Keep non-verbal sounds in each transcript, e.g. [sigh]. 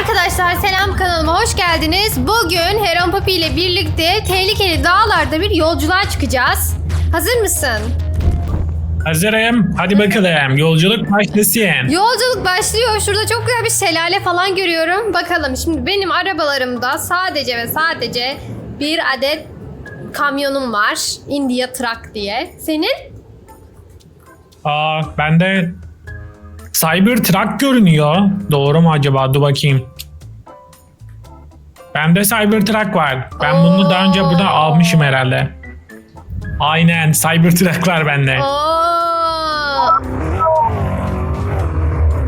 Arkadaşlar selam kanalıma hoş geldiniz. Bugün Heron Papi ile birlikte tehlikeli dağlarda bir yolculuğa çıkacağız. Hazır mısın? Hazırım. Hadi bakalım. Yolculuk başlasın. Yolculuk başlıyor. Şurada çok güzel bir şelale falan görüyorum. Bakalım şimdi benim arabalarımda sadece ve sadece bir adet kamyonum var. India Truck diye. Senin? Aa, bende Cybertruck görünüyor. Doğru mu acaba? Dur bakayım. Bende Cybertruck var. Ben bunu daha önce buradan almışım herhalde. Aynen Cybertruck var bende. Oo.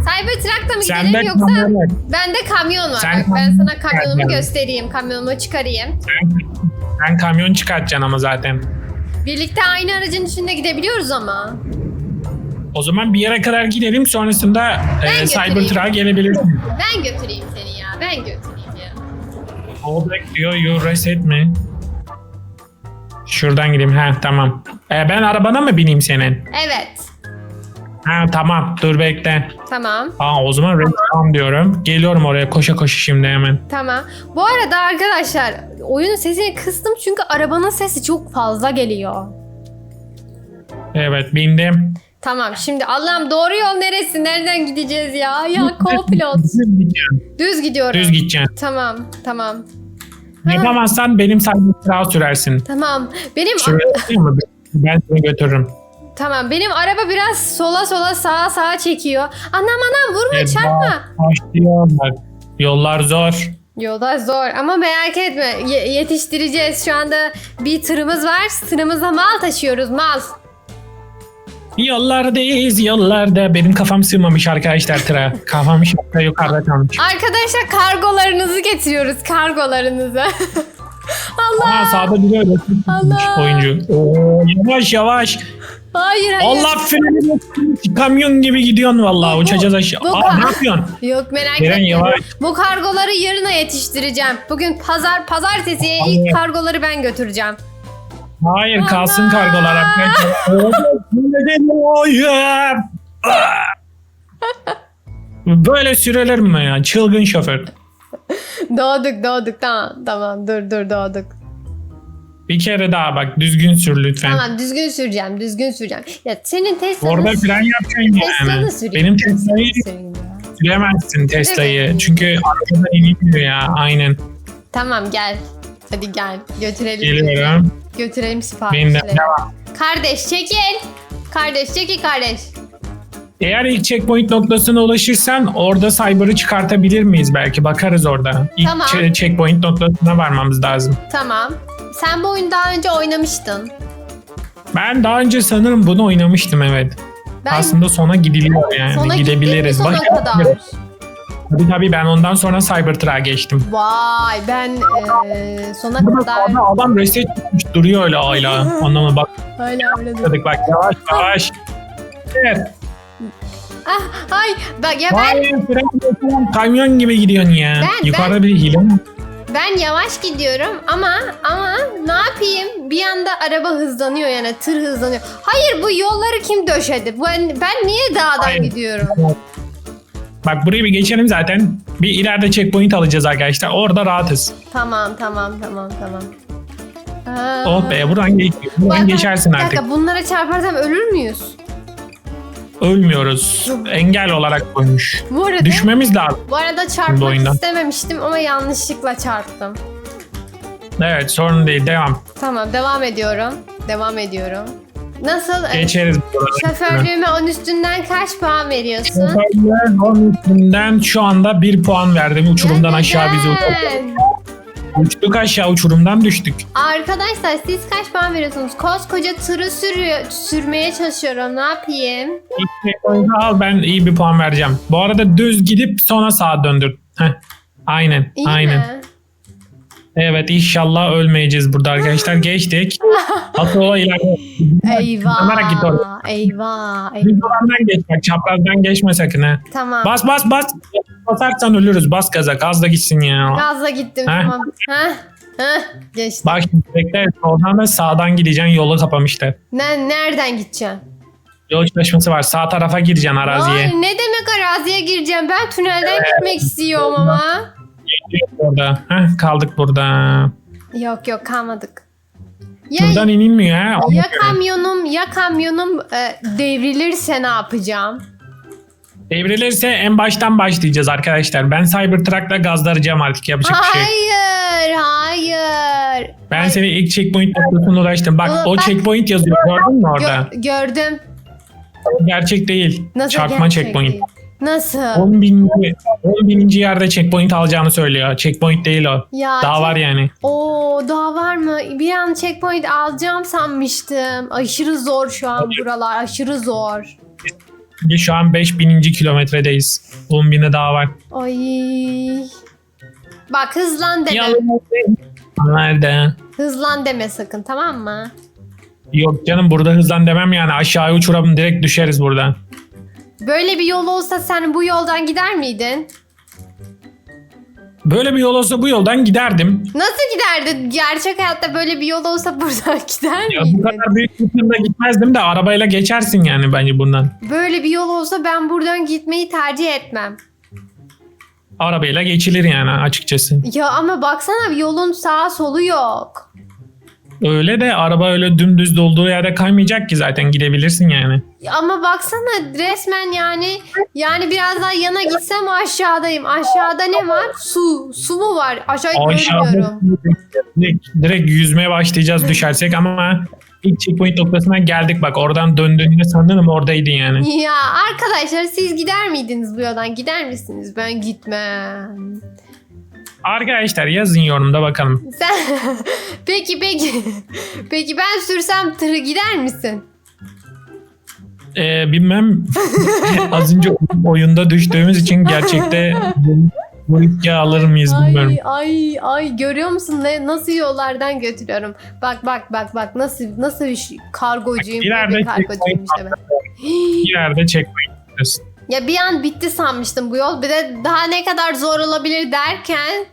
Cybertruck'ta mı Sende gidelim yoksa? kamyon var. Bende kamyon var. Sen Bak ben sana kamyon- kamyonumu kamyon. göstereyim. Kamyonumu çıkarayım. Sen, sen kamyon çıkartacaksın ama zaten. Birlikte aynı aracın içinde gidebiliyoruz ama. O zaman bir yere kadar gidelim. Sonrasında e, götüreyim. Cybertruck'a gelebilirsin. Ben götüreyim seni ya. Ben götüreyim ya. All back diyor. You reset mi? Şuradan gideyim. Ha tamam. E, ben arabana mı bineyim senin? Evet. Ha tamam. Dur bekle. Tamam. Aa o zaman reklam diyorum. Geliyorum oraya koşa koşa şimdi hemen. Tamam. Bu arada arkadaşlar oyunun sesini kıstım çünkü arabanın sesi çok fazla geliyor. Evet bindim. Tamam şimdi Allah'ım doğru yol neresi? Nereden gideceğiz ya? Ya co-pilot. Düz gideceğim. Düz gidiyorum. Düz gideceksin. Tamam tamam. Yapamazsan benim saydığı sürersin. Tamam. Benim Sürersin mi? Ben seni götürürüm. tamam benim araba biraz sola sola sağa sağa çekiyor. Anam anam vurma Evet, çarpma. Başlıyorlar. Yollar zor. Yolda zor ama merak etme ye- yetiştireceğiz. Şu anda bir tırımız var. Tırımızda mal taşıyoruz mal. Yollardayız yollarda. Benim kafam sığmamış arkadaşlar tıra. Kafam şapka yukarıda kalmış. Arkadaşlar kargolarınızı getiriyoruz kargolarınızı. [laughs] Allah. Ha sağda biri öyle Allah. oyuncu. Oo, yavaş yavaş. Hayır hayır. Allah freni kamyon gibi gidiyorsun vallahi Bu- uçacağız aşağı. bu- Aa ne yapıyorsun? Yok merak etme. Bu kargoları yarına yetiştireceğim. Bugün pazar pazartesiye ilk Hayır. kargoları ben götüreceğim. Hayır kalsın Allah. kargolar arkadaşlar. [laughs] Hayır. Böyle sürelir mi ya? Çılgın şoför. Doğduk doğduk tamam tamam dur dur doğduk. Bir kere daha bak düzgün sür lütfen. Tamam düzgün süreceğim düzgün süreceğim. Ya senin Tesla'nı Orada fren yapacaksın yani. Tesla'nı süreyim. Benim Tesla'yı ya. süremezsin Tesla'yı. Çünkü arkadan inilmiyor ya. Aynen. Tamam gel. Hadi gel götürelim. Geliyorum. Götürelim Benim de siparişleri. Kardeş çekil. Kardeş çekil kardeş. Eğer ilk checkpoint noktasına ulaşırsan orada Cyber'ı çıkartabilir miyiz belki? Bakarız orada. İlk Tamam. che- checkpoint noktasına varmamız lazım. Tamam. Sen bu oyunu daha önce oynamıştın. Ben daha önce sanırım bunu oynamıştım evet. Ben Aslında sona gidiliyor yani. sona Gidebiliriz. sona kadar? Tabii tabii ben ondan sonra Cybertruck'a geçtim. Vay ben eee, sona Burada kadar sağda adam reset tutmuş duruyor öyle ayla. [laughs] Anlama bak hala öyle dur. dedik bak yavaş yavaş. Evet. Ah ay bak ya ben Vay fren yapıyorum, kamyon gibi gidiyorsun ya. Ben- Yukarıda bir hile mi? ben yavaş gidiyorum ama ama ne yapayım? Bir anda araba hızlanıyor yani tır hızlanıyor. Hayır bu yolları kim döşedi? Ben ben niye dağdan Hayır. gidiyorum? Bak burayı bir geçelim zaten. Bir ileride checkpoint alacağız arkadaşlar. Orada rahatız. Tamam tamam tamam tamam. Aa. Oh be buradan, geç, buradan Bak, geçersin bir artık. dakika bunlara çarparsam ölür müyüz? Ölmüyoruz. Engel olarak koymuş. Bu arada, Düşmemiz lazım. bu arada Bu çarpmak oyundan. istememiştim ama yanlışlıkla çarptım. Evet sorun değil devam. Tamam devam ediyorum. Devam ediyorum. Nasıl? Geçeriz. Şoförlüğüme 10 üstünden kaç puan veriyorsun? Şoförler onun üstünden şu anda bir puan verdim. Uçurumdan aşağı bizi uçurdu. Neden? Uçtuk aşağı uçurumdan düştük. Arkadaşlar siz kaç puan veriyorsunuz? Koskoca tırı sürüyor, sürmeye çalışıyorum. Ne yapayım? İlk checkpoint'i al ben iyi bir puan vereceğim. Bu arada düz gidip sonra sağa döndür. Heh. Aynen. İyi aynen. mi? Evet inşallah ölmeyeceğiz burada arkadaşlar. [laughs] Geçtik. Atla ileride. Kanarak git Eyvah. oraya. Eyvah. eyvah. Düz olandan geç bak çaprazdan geçme sakın ha. Tamam. Bas bas bas. Basarsan ölürüz. Bas gaza. Gaz da gitsin ya. Gazla gittim Heh. tamam. Heh. Heh. Geçtim. Bak şimdi bekle. Oradan da sağdan gideceksin. Yolu kapamışlar. Ne, nereden gideceğim? Yol çalışması var. Sağ tarafa gireceksin araziye. Ay, ne demek araziye gireceğim? Ben tünelden gitmek istiyorum ama. Orada. Heh, kaldık burada. Yok yok kalmadık. Ya, Buradan inilmiyor ha. Ya kamyonum ya kamyonum e, devrilirse ne yapacağım? Devrilirse en baştan başlayacağız arkadaşlar. Ben Cybertruck'la gazlaracağım artık yapacak bir şey. yok. Hayır, hayır. Ben seni ilk checkpoint noktasına ulaştım. Bak Ama o bak- checkpoint yazıyor. Gördün mü orada? Gö- gördüm. Gerçek değil. Nasıl Çarpma gerçek checkpoint. değil? Nasıl? 10 bin, 10 bininci yerde checkpoint alacağını söylüyor. Checkpoint değil o. Ya Daha var yani. Oo daha var mı? Bir an checkpoint alacağım sanmıştım. Aşırı zor şu an buralar. Aşırı zor. Şu an 5000. kilometredeyiz. 10 bine daha var. Ay. Bak hızlan deme. Nerede? Hızlan deme sakın tamam mı? Yok canım burada hızlan demem yani aşağıya uçuralım direkt düşeriz buradan. Böyle bir yol olsa sen bu yoldan gider miydin? Böyle bir yol olsa bu yoldan giderdim. Nasıl giderdin? Gerçek hayatta böyle bir yol olsa [laughs] buradan gider Ya bu kadar büyük bir hızla gitmezdim de arabayla geçersin yani bence bundan. Böyle bir yol olsa ben buradan gitmeyi tercih etmem. Arabayla geçilir yani açıkçası. Ya ama baksana yolun sağa solu yok. Öyle de araba öyle dümdüz olduğu yerde kaymayacak ki zaten gidebilirsin yani. Ama baksana resmen yani yani biraz daha yana gitsem aşağıdayım. Aşağıda ne var? Su. Su mu var? Aşağıyı Aşağıda görmüyorum. direkt, direkt yüzmeye başlayacağız düşersek ama ilk checkpoint noktasına geldik bak oradan döndüğünde sanırım oradaydın yani. Ya arkadaşlar siz gider miydiniz bu yoldan? Gider misiniz? Ben gitmem. Arkadaşlar yazın yorumda bakalım. Sen [laughs] peki peki peki ben sürsem tırı gider misin? Ee, bilmem [laughs] az önce oyunda düştüğümüz için gerçekte bu- riski alır mıyız bilmiyorum. Ay ay ay görüyor musun ne nasıl yollardan götürüyorum. Bak bak bak bak nasıl nasıl bir şey- kargocuyum. İleride kargocuyum işte ben. Bir yerde checkpoint. Ya bir an bitti sanmıştım bu yol. Bir de daha ne kadar zor olabilir derken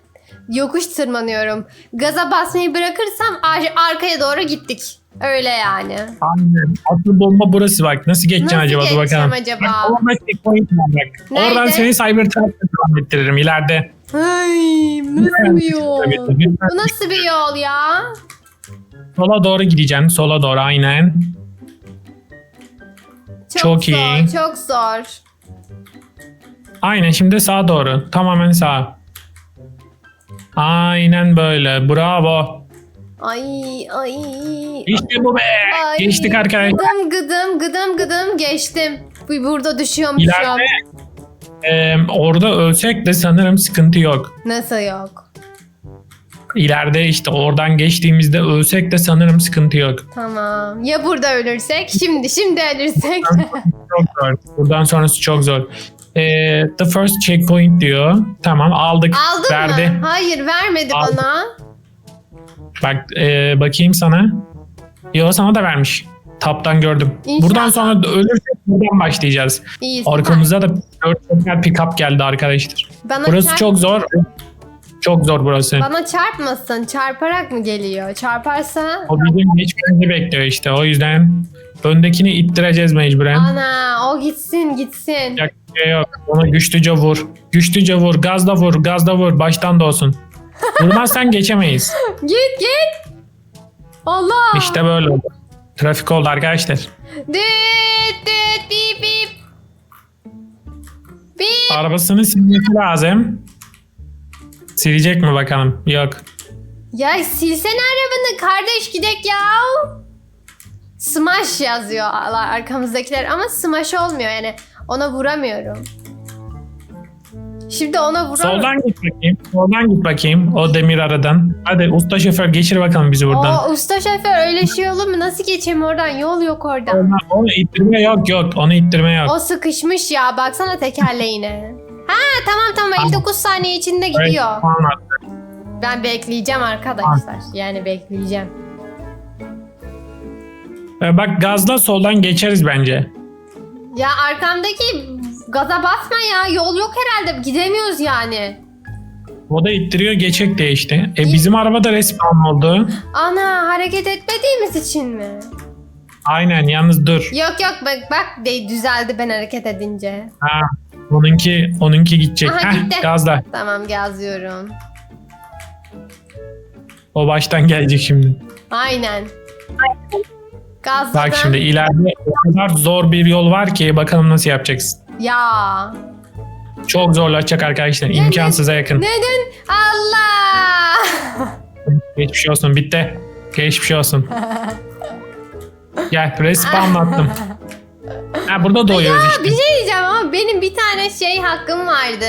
yokuş tırmanıyorum. Gaza basmayı bırakırsam ar- arkaya doğru gittik. Öyle yani. Aynen. Asıl bomba burası bak. Nasıl geçeceksin Nasıl acaba? Dur geçeceğim bakalım. acaba? Bak, orada checkpoint var bak. Nerede? Oradan seni Cybertruck'la devam ettiririm ileride. Ay nasıl bir yol? Tabii, tabii. Bu nasıl bir yol ya? Sola doğru gideceksin. Sola doğru aynen. Çok, Çok zor, iyi. çok zor. Aynen şimdi sağa doğru. Tamamen sağa. Aynen böyle. Bravo. Ay ay. İşte bu be. ay. Geçtik arkadaşlar. Gıdım gıdım gıdım gıdım geçtim. Bu burada düşüyormuşum. İleride e, orada ölsek de sanırım sıkıntı yok. Nasıl yok? İleride işte oradan geçtiğimizde ölsek de sanırım sıkıntı yok. Tamam. Ya burada ölürsek? Şimdi şimdi ölürsek. Çok zor. Buradan sonrası çok zor. E, the first checkpoint diyor. Tamam aldık. Aldın Verdi. mı? Hayır vermedi Aldım. bana. Bak e, bakayım sana. Yo sana da vermiş. Taptan gördüm. İnşallah. Buradan sonra ölürsek buradan başlayacağız. İyi süper. Arkamızda da 4 sefer pick-up geldi arkadaşlar. Bana Burası çarp- çok zor. Çok zor burası. Bana çarpmasın. Çarparak mı geliyor? Çarparsa... O bizim geçmemizi bekliyor işte. O yüzden öndekini ittireceğiz mecburen. Ana gitsin gitsin. Bir şey yok. Ona güçlüce vur. Güçlüce vur. Gazla vur. Gazla vur. Baştan da olsun. Vurmazsan [laughs] geçemeyiz. Git git. Allah. İşte böyle oldu. Trafik oldu arkadaşlar. Düt düt bip bip. Bip. Arabasını silmesi lazım. Silecek mi bakalım? Yok. Ya silsene arabanı kardeş gidek ya. Smash yazıyor arkamızdakiler ama smash olmuyor yani. Ona vuramıyorum. Şimdi ona vuramıyorum. Soldan git bakayım. Soldan git bakayım. O demir aradan. Hadi usta şoför geçir bakalım bizi buradan. O usta şoför öyle şey olur mu? Nasıl geçeyim oradan? Yol yok orada. Oradan- Onu ittirme yok yok. Onu ittirme yok. O sıkışmış ya. Baksana tekerleğine. [laughs] Ha tamam tamam 59 saniye içinde Evet, gidiyor. anladım. Ben bekleyeceğim arkadaşlar. Yani bekleyeceğim. Ee, Bak gazla soldan geçeriz bence. Ya arkamdaki gaza basma ya. Yol yok herhalde. Gidemiyoruz yani. O da ittiriyor geçecek de işte. E bizim araba da respawn oldu. Ana hareket etmediğimiz için mi? Aynen yalnız dur. Yok yok bak bak de düzeldi ben hareket edince. Ha, onunki onunki gidecek. Aha, Heh, gitti. gazla. Tamam yazıyorum. O baştan gelecek şimdi. Aynen. Gazladım. Bak şimdi ileride o kadar zor bir yol var ki bakalım nasıl yapacaksın. Ya. Çok zorlaşacak arkadaşlar. İmkansıza yakın. Neden? Allah. Geçmiş olsun. Bitti. Geçmiş olsun. [laughs] Gel respawn attım. Ha burada doğuyoruz işte. bir şey diyeceğim ama benim bir tane şey hakkım vardı.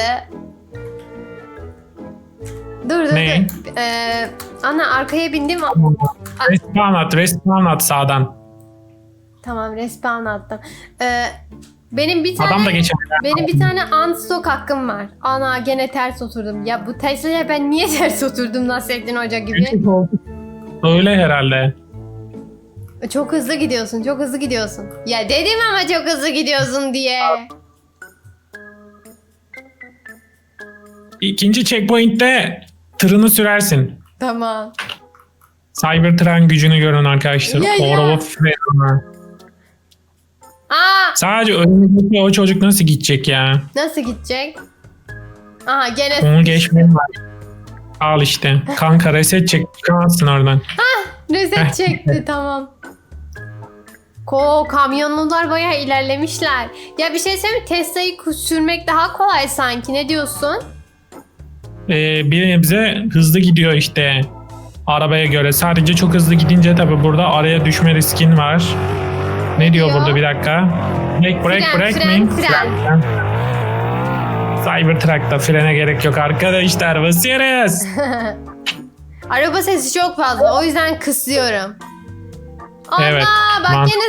Dur dur Ne? dur. Ee, ana arkaya bindim. Respawn at. Respawn at sağdan. Tamam respawn attım. Ee, benim bir tane Adam da geçer. benim bir tane unstock hakkım var. Ana gene ters oturdum. Ya bu Tesla'ya ben niye [laughs] ters oturdum Nasrettin Hoca gibi? Öyle herhalde. Çok hızlı gidiyorsun, çok hızlı gidiyorsun. Ya dedim ama çok hızlı gidiyorsun diye. İkinci checkpoint'te tırını sürersin. Tamam. Cybertron gücünü görün arkadaşlar. Ya, ya. Aa, Sadece önündeki o çocuk nasıl gidecek ya? nasıl gidecek? Aha gene Onu geçmem var. Al işte. Kanka reset çek. Çıkamazsın oradan. reset çekti tamam. Ko kamyonlular bayağı ilerlemişler. Ya bir şey söyleyeyim mi? Tesla'yı ku- sürmek daha kolay sanki. Ne diyorsun? Ee, bir nebze hızlı gidiyor işte. Arabaya göre. Sadece çok hızlı gidince tabi burada araya düşme riskin var. Ne diyor burada bir dakika? Break break Fren, break fren, mi? fren. Cybertruck'ta frene gerek yok arkadaşlar. Basıyoruz. [laughs] Araba sesi çok fazla. O yüzden kısıyorum. Allah Evet, bak mantıklı.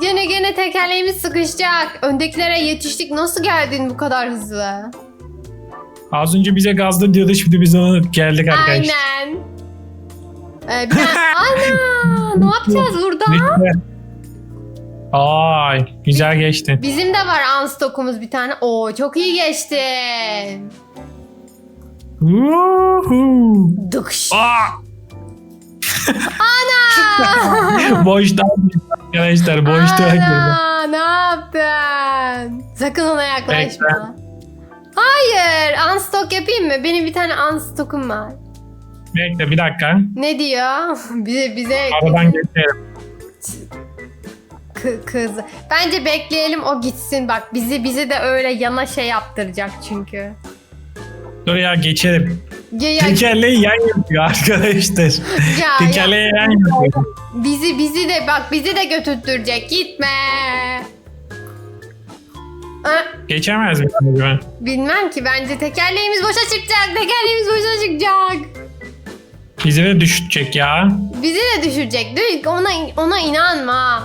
gene gene gene tekerleğimiz sıkışacak. Öndekilere yetiştik. Nasıl geldin bu kadar hızlı? Az önce bize gazlı diyordu şimdi biz ona geldik arkadaşlar. Aynen. Ee, bir. [laughs] Ana! Ne yapacağız burada? Ay güzel geçti. Bizim de var unstock'umuz bir tane. Oo çok iyi geçti. Woohoo. Dıkş. Aa! [laughs] Boşta arkadaşlar boşta girdim. Ana ne yaptın? Sakın ona yaklaşma. Bekle. Hayır. Unstock yapayım mı? Benim bir tane unstock'um var. Bekle bir dakika. Ne diyor? [laughs] bize bize Aradan geçelim. Kı- [laughs] kız. Bence bekleyelim o gitsin bak. Bizi bizi de öyle yana şey yaptıracak çünkü. Dur ya geçelim. Ya, ya, Tekerleği yan yapıyor arkadaşlar. [laughs] ya, ya. Tekerleği yan yapıyor. Bizi bizi de bak bizi de götürtecek. Gitme. Ha, Geçemez mi acaba? bilmem ki bence tekerleğimiz boşa çıkacak. Tekerleğimiz boşa çıkacak. Bizi de düşecek ya. Bizi de düşürecek. Ona ona inanma.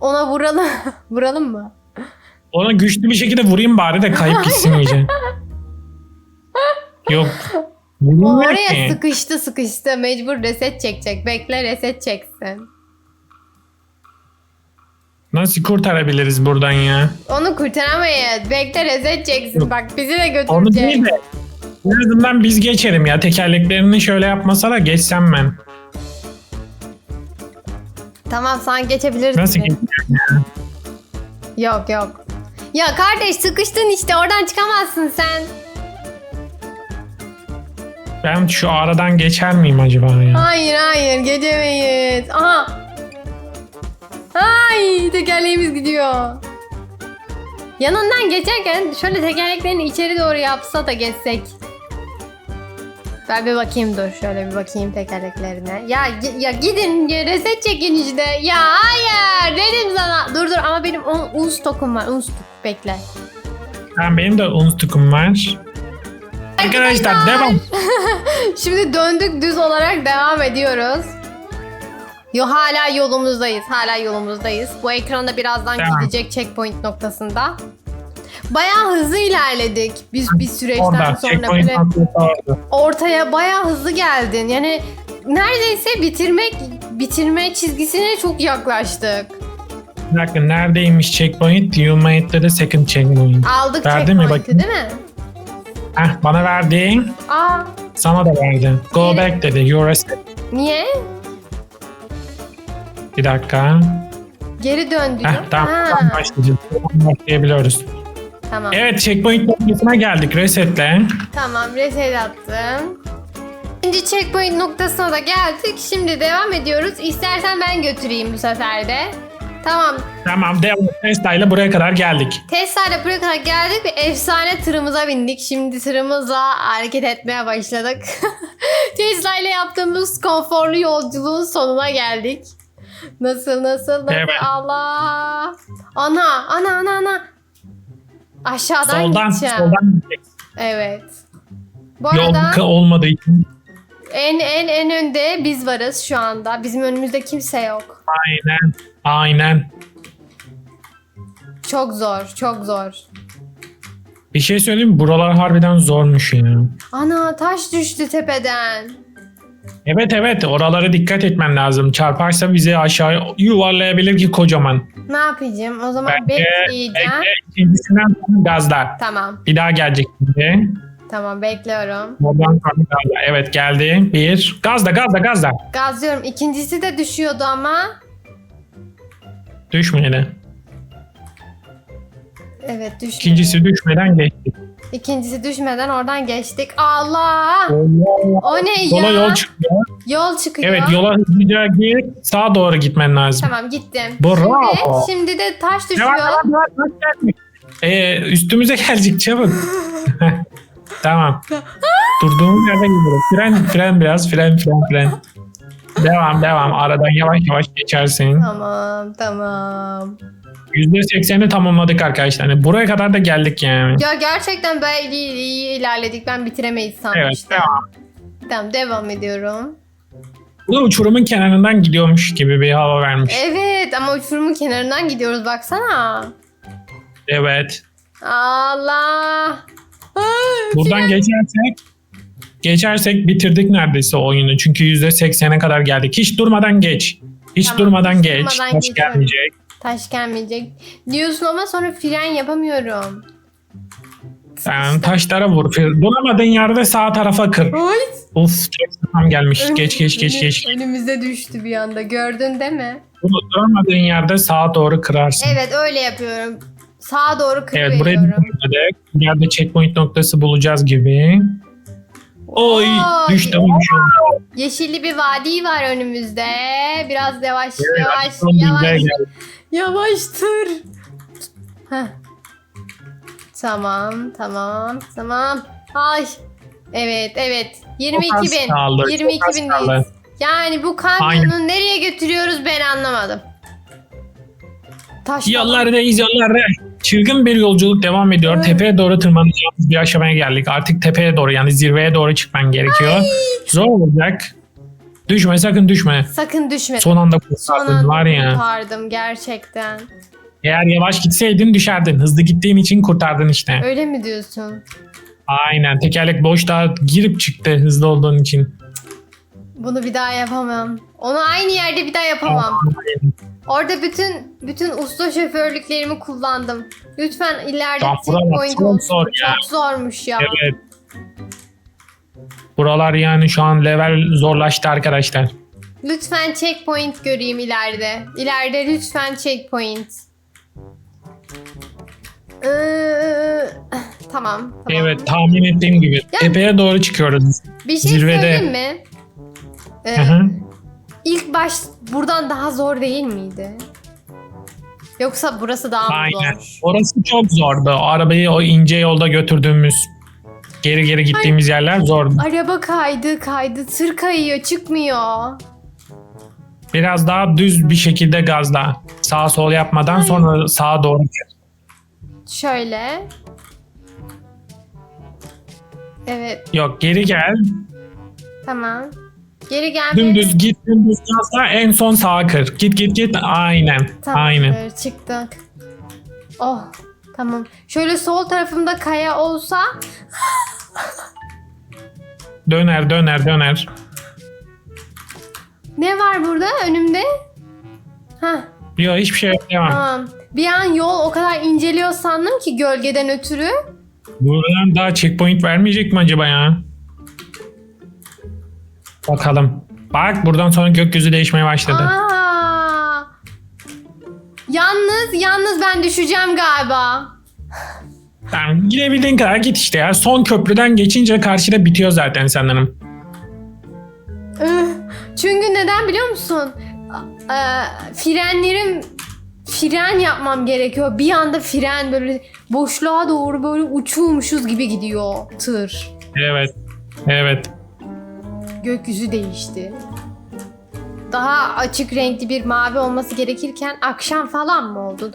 Ona vuralım. [laughs] vuralım mı? Ona güçlü bir şekilde vurayım bari de kayıp gitsin [laughs] iyice. Yok. O Vurulmuyor oraya ki. sıkıştı sıkıştı. Mecbur reset çekecek. Bekle reset çeksin. Nasıl kurtarabiliriz buradan ya? Onu kurtaramayız. Bekle reset çeksin. Bak bizi de Onu götürecek. değil de en azından biz geçelim ya. Tekerleklerini şöyle yapmasa da geçsem ben. Tamam sen geçebilirsin. Nasıl geçeceğim ya? Yok yok. Ya kardeş sıkıştın işte oradan çıkamazsın sen. Ben şu aradan geçer miyim acaba ya? Hayır hayır geçemeyiz. Aha. Ay tekerleğimiz gidiyor. Yanından geçerken şöyle tekerleklerini içeri doğru yapsa da geçsek. Ben bir bakayım dur şöyle bir bakayım tekerleklerine. Ya ya gidin reset çekin işte. Ya hayır dedim sana. Dur dur ama benim un, un stokum var. Un stok bekle. Ben benim de unstukum var. Arkadaşlar devam. [laughs] Şimdi döndük düz olarak devam ediyoruz. Yo hala yolumuzdayız. Hala yolumuzdayız. Bu ekranda birazdan Tamam. gidecek checkpoint noktasında. Bayağı hızlı ilerledik biz bir süreçten Orada. sonra Checkpoint ortaya bayağı hızlı geldin. Yani neredeyse bitirmek bitirme çizgisine çok yaklaştık. Bir dakika neredeymiş checkpoint? You made the second checkpoint. Aldık Verdi mi checkpoint'i bakayım? değil mi? Heh bana verdi. Aa Sana da verdi. Go Nereye? back dedi. You're step. niye? Bir dakika. Geri dön diyor. Heh, tamam. Ha, Tamam, başlayacağız. Başlayabiliyoruz. Tamam. Evet checkpoint noktasına geldik. Resetle. Tamam reset attım. İkinci checkpoint noktasına da geldik. Şimdi devam ediyoruz. İstersen ben götüreyim bu sefer de. Tamam. Tamam devam. Tesla ile buraya kadar geldik. Tesla ile buraya kadar geldik ve efsane tırımıza bindik. Şimdi tırımızla hareket etmeye başladık. [laughs] Tesla ile yaptığımız konforlu yolculuğun sonuna geldik. Nasıl nasıl nasıl Evet. Allah. Ana ana ana ana. Aşağıdan soldan, gideceğim. soldan gidecek. Evet. Bu Yol arada kı- olmadığı için. en en en önde biz varız şu anda. Bizim önümüzde kimse yok. Aynen. Aynen. Çok zor, çok zor. Bir şey söyleyeyim mi? Buralar harbiden zormuş ya. Ana taş düştü tepeden. Evet evet oralara dikkat etmen lazım. Çarparsa bizi aşağı yuvarlayabilir ki kocaman. Ne yapacağım? O zaman Bence, bekleyeceğim. bekle ikincisinden sonra gazla. Tamam, Bir daha gelecek şimdi. tamam bekliyorum. Oradan sonra gazla. Evet geldi. Bir. Gazla gazla gazla. Gazlıyorum. İkincisi de düşüyordu ama. Düşmedi. Evet düşmedi. İkincisi düşmeden geçti. İkincisi düşmeden oradan geçtik. Allah! O ne ya? yol çıkıyor. Yol çıkıyor. Evet yola hızlıca gir. Sağa doğru gitmen lazım. Tamam gittim. Bravo. Şimdi, şimdi de taş düşüyor. devam devam. devam, devam. Ee, üstümüze gelecek çabuk. [laughs] tamam. [laughs] Durduğumuz yerden gidiyoruz. Fren fren biraz fren fren fren. Devam devam. Aradan yavaş yavaş geçersin. Tamam, tamam. %80'i tamamladık arkadaşlar. Hani buraya kadar da geldik yani. Ya gerçekten böyle iyi, iyi ilerledik. Ben bitiremeyiz Evet sanmıştım. devam. Tamam devam ediyorum. Bu da uçurumun kenarından gidiyormuş gibi bir hava vermiş. Evet ama uçurumun kenarından gidiyoruz baksana. Evet. Allah. Ay, Buradan geçersek geçersek bitirdik neredeyse oyunu. Çünkü %80'e kadar geldik. Hiç durmadan geç. Hiç Tamam, durmadan hiç geç. durmadan Taş geçiyorum. gelmeyecek. Taş gelmeyecek. Diyorsun ama sonra fren yapamıyorum. Sen taşlara vur. Duramadığın yerde sağ tarafa kır. Ay. Of tam gelmiş. Geç geç geç geç. Önümüze düştü bir anda. Gördün değil mi? Dur- Duramadığın yerde sağa doğru kırarsın. Evet öyle yapıyorum. Sağa doğru Evet kırıyorum. burayı bitirmedik. Bir yerde checkpoint noktası bulacağız gibi. Oy Oy. düştüm. Yeşilli bir vadi var önümüzde. Biraz yavaş Evet, yavaş son yavaş. Yavaştır. Heh. Tamam, tamam, tamam. Ay. Evet, evet. 22 Çok az bin. kaldı, çok 22 az. Yani bu kamyonu nereye götürüyoruz ben anlamadım. Taş Yollardayız yollarda. Çılgın bir yolculuk devam ediyor. Evet. Tepeye doğru tırmanacağımız bir aşamaya geldik. Artık tepeye doğru yani zirveye doğru çıkman gerekiyor. Zor olacak. Düşme sakın düşme. Sakın düşme. Son anda Son kurtardın anda var ya. kurtardım gerçekten. Eğer yavaş gitseydin düşerdin. Hızlı gittiğin için kurtardın işte. Öyle mi diyorsun? Aynen. Tekerlek boşta girip çıktı hızlı olduğun için. Bunu bir daha yapamam. Onu aynı yerde bir daha yapamam. [laughs] Orada bütün bütün usta şoförlüklerimi kullandım. Lütfen ileride Tam tek buralar point çok olsun. zor ya. Çok zormuş ya. Evet. Buralar yani şu an level zorlaştı arkadaşlar. Lütfen checkpoint göreyim ileride. İleride lütfen checkpoint. Ee, tamam, tamam. Evet tahmin ettiğim gibi. Tepeye doğru çıkıyoruz. Bir şey zirvede. söyleyeyim mi? Ee, Hı hı. İlk baş buradan daha zor değil miydi? Yoksa burası daha mı Aynen. zor? Orası çok zordu. O arabayı o ince yolda götürdüğümüz geri geri gittiğimiz yerler zordu. Araba kaydı kaydı tır kayıyor çıkmıyor. Biraz daha düz bir şekilde gazla. Sağ sol yapmadan sonra sağa doğru gel. Şöyle. Evet Yok geri gel. tamam. Geri gelme. Dümdüz git dümdüz gazla en son sağa kır. Git git git. Aynen. Tamam, Aynen. çıktık. Oh tamam. Şöyle sol tarafımda kaya olsa [laughs] Döner döner döner. ne var burada önümde? Hah Yok hiçbir şey yok. Devam. tamam. Bir an yol o kadar inceliyor sandım ki gölgeden ötürü. Buradan daha checkpoint vermeyecek mi acaba ya? Bakalım. Bak buradan sonra gökyüzü değişmeye başladı. Aa, yalnız ben düşeceğim galiba. Tamam, gidebildiğin kadar git işte ya. Son köprüden geçince karşıda bitiyor zaten sanırım. Üh, Çünkü neden biliyor musun? Ee, frenlerim fren yapmam gerekiyor. Bir anda fren böyle boşluğa doğru böyle uçuyormuşuz gibi gidiyor tır. Evet. Evet. Gökyüzü değişti. Daha açık renkli bir mavi olması gerekirken akşam falan mı oldun?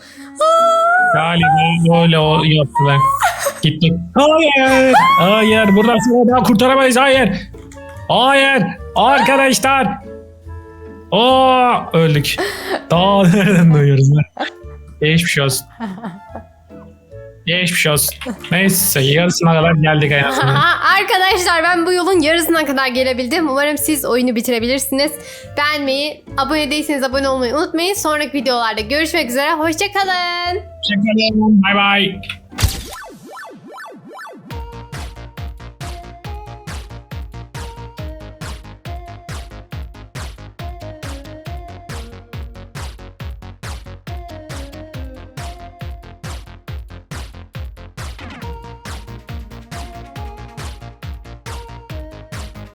Galiba öyle o yaptılar. Gittik. Hayır. Hayır. Buradan sonra daha kurtaramayız. Hayır. Hayır. Arkadaşlar. Oo, öldük. Daha nereden duyuyoruz? Geçmiş olsun. Geçmiş olsun. Neyse yarısına kadar geldik en azından. [laughs] Arkadaşlar ben bu yolun yarısına kadar gelebildim. Umarım siz oyunu bitirebilirsiniz. Beğenmeyi, abone değilseniz abone olmayı unutmayın. Sonraki videolarda görüşmek üzere. Hoşçakalın. Ederim. Bay bay.